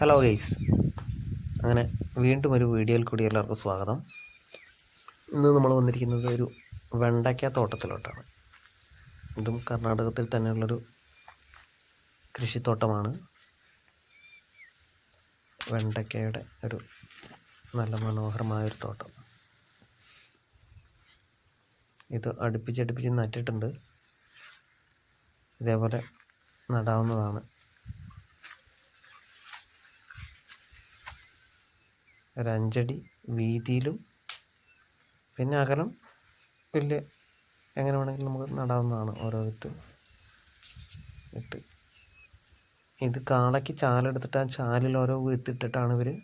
Hello guys അങ്ങനെ വീണ്ടും ഒരു വീഡിയോയിൽ കൂടി എല്ലാവർക്കും സ്വാഗതം. ഇന്ന് നമ്മൾ വന്നിരിക്കുന്നത് ഒരു വെണ്ടയ്ക്ക തോട്ടത്തിലോട്ടാണ്. ഇതും കർണാടകത്തിൽ തന്നെയുള്ളൊരു കൃഷിത്തോട്ടമാണ്. വെണ്ടയ്ക്കയുടെ ഒരു നല്ല മനോഹരമായൊരു തോട്ടം. ഇത് അടുപ്പിച്ചടുപ്പിച്ച് നട്ടിട്ടുണ്ട് ഇതേപോലെ നടാവുന്നതാണ്. ഒരു അഞ്ചടി വീതിയിലും പിന്നെ അകലം വലിയ എങ്ങനെ വേണമെങ്കിലും നമുക്ക് നടാവുന്നതാണ് ഓരോ വിത്ത്. ഇട്ട്. ഇത് കാളയ്ക്ക് ചാലെടുത്തിട്ട് ആ ചാലിൽ ഓരോ വിത്തിട്ടിട്ടാണ് ഇവർ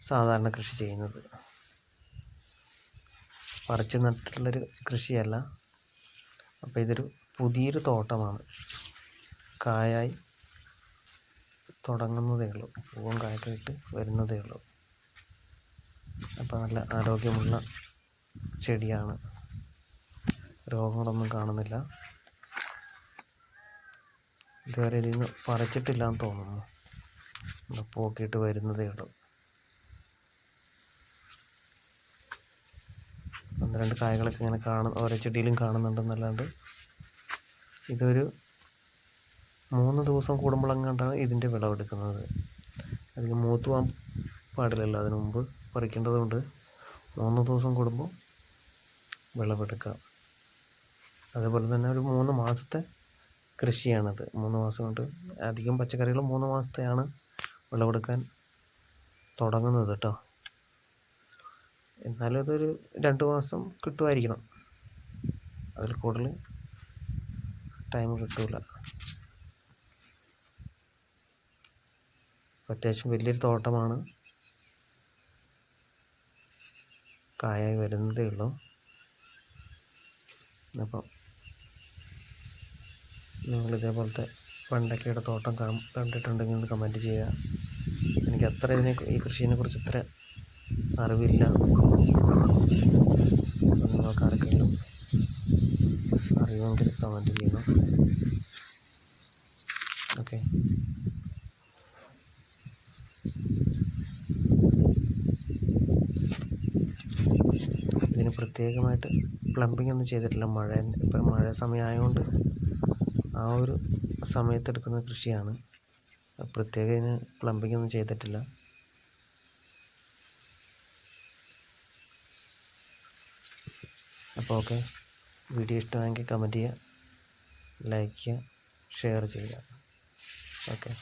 സാധാരണ കൃഷി ചെയ്യുന്നത്. പറിച്ച് നട്ടിട്ടുള്ളൊരു കൃഷിയല്ല. അപ്പോൾ ഇതൊരു പുതിയൊരു തോട്ടമാണ്. കായായി തുടങ്ങുന്നതേ ഉള്ളൂ. പൂവും കായൊക്കെ വരുന്നതേ ഉള്ളൂ. അപ്പോൾ നല്ല ആരോഗ്യമുള്ള ചെടിയാണ്. രോഗങ്ങളൊന്നും കാണുന്നില്ല. ഇതുവരെ ഇതിൽ നിന്ന് പറിച്ചിട്ടില്ല എന്ന് തോന്നുന്നു പോക്കിയിട്ട് വരുന്നതേ ഉള്ളൂ. ഒന്ന് രണ്ട് കായകളൊക്കെ ഇങ്ങനെ കാണുന്ന ഓരോ ചെടിയിലും കാണുന്നുണ്ടെന്നല്ലാണ്ട് ഇതൊരു മൂന്ന് ദിവസം കൂടുമ്പോഴെങ്ങാണ്ടാണ് ഇതിന്റെ വിളവെടുക്കുന്നത്. അതിന് മൂത്ത് പോകാൻ പാടില്ലല്ലോ അതിനു മുമ്പ്. പറിക്കേണ്ടതുകൊണ്ട് മൂന്ന് ദിവസം കൂടുമ്പോൾ വിളവെടുക്കാം. അതേപോലെ തന്നെ ഒരു മൂന്ന് മാസത്തെ കൃഷിയാണത്. മൂന്ന് മാസം കൊണ്ട് അധികം പച്ചക്കറികൾ മൂന്ന് മാസത്തെയാണ് വിളവെടുക്കാൻ തുടങ്ങുന്നത് കേട്ടോ എന്നാലും അതൊരു രണ്ട് മാസം കിട്ടുമായിരിക്കണം. അതിൽ കൂടുതൽ ടൈം കിട്ടൂല. അത്യാവശ്യം വലിയൊരു തോട്ടമാണ്. കായായി വരുന്നതേ ഉള്ളൂ. അപ്പം നിങ്ങൾ ഇതേപോലത്തെ വെണ്ടയ്ക്കയുടെ തോട്ടം കണ്ടിട്ടുണ്ടെങ്കിൽ ഒന്ന് കമന്റ് ചെയ്യുക. എനിക്ക് അത്ര ഇതിനെ ഈ കൃഷിയെ കുറിച്ച് ഇത്ര അറിവില്ല. നിങ്ങൾക്ക് ആർക്കെങ്കിലും അറിയുമെങ്കിൽ കമന്റ് ചെയ്യണം ഓക്കെ ഇതിന് പ്രത്യേകമായിട്ട് പ്ലംബിംഗ് ഒന്നും ചെയ്തിട്ടില്ല. മഴ ഇപ്പം മഴ സമയമായതുകൊണ്ട് ആ ഒരു സമയത്തെടുക്കുന്ന കൃഷിയാണ്. പ്രത്യേകം ഇതിന് പ്ലംബിംഗ് ഒന്നും ചെയ്തിട്ടില്ല. അപ്പോൾ ഓക്കെ. വീഡിയോ ഇഷ്ടമായെങ്കിൽ കമന്റ് ചെയ്യുക ലൈക്ക് ചെയ്യുക ഷെയർ ചെയ്യുക. ഓക്കെ.